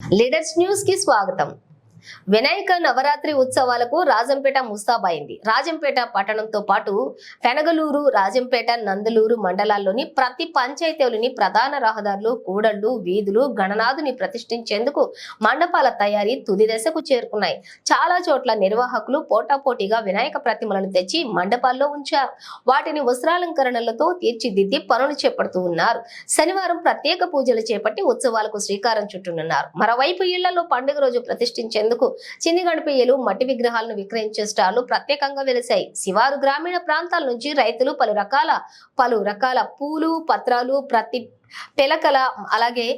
Leaders news కి స్వాగతం వినాయక నవరాత్రి ఉత్సవాలకు రాజంపేట ముస్తాబైంది. రాజంపేట పట్టణంతో పాటు పెనగలూరు రాజంపేట నందలూరు మండలాల్లోని ప్రతి పంచాయతీలోని ప్రధాన రహదారులు కూడళ్ళు వీధులు గణనాథుని ప్రతిష్ఠించేందుకు మండపాల తయారీ తుది దశకు చేరుకున్నాయి. చాలా చోట్ల నిర్వాహకులు పోటాపోటీగా వినాయక ప్రతిమలను తెచ్చి మండపాల్లో ఉంచారు. వాటిని వస్త్రాలంకరణలతో తీర్చిదిద్ది పనులు చేపడుతూ ఉన్నారు. శనివారం ప్రత్యేక పూజలు చేపట్టి ఉత్సవాలకు శ్రీకారం చుట్టనున్నారు. మరోవైపు ఇళ్ళలో పండుగ రోజు ప్రతిష్ఠించేందుకు చిన్ని గణపయ్యలు మట్టి విగ్రహాలను విక్రయించే స్టార్లు ప్రత్యేకంగా వెలిశాయి. శివారు గ్రామీణ ప్రాంతాల నుంచి రైతులు పలు రకాల పలు రకాల పూలు పత్రాలు ప్రతి పిలకల అలాగే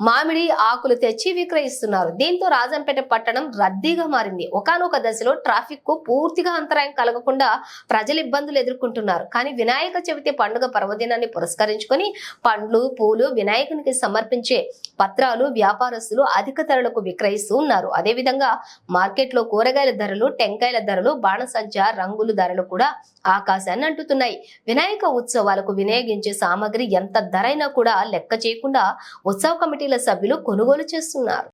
మామిడి ఆకులు తెచ్చి విక్రయిస్తున్నారు. దీంతో రాజంపేట పట్టణం రద్దీగా మారింది. ఒకనొక దశలో ట్రాఫిక్కు పూర్తిగా అంతరాయం కలగకుండా ప్రజలు ఇబ్బందులు ఎదుర్కొంటున్నారు. కానీ వినాయక చవితి పండుగ పర్వదినాన్ని పురస్కరించుకొని పండ్లు పూలు వినాయకునికి సమర్పించే పత్రాలు వ్యాపారస్తులు అధిక ధరలకు విక్రయిస్తూ ఉన్నారు. అదేవిధంగా మార్కెట్లో కూరగాయల ధరలు టెంకాయల ధరలు బాణసంచ రంగుల ధరలు కూడా ఆకాశాన్ని అంటుతున్నాయి. వినాయక ఉత్సవాలకు వినియోగించే సామాగ్రి ఎంత ధరైనా కూడా లెక్క చేయకుండా ఉత్సవ కమిటీ కంపెనీల సభ్యులు కొనుగోలు చేస్తున్నారు.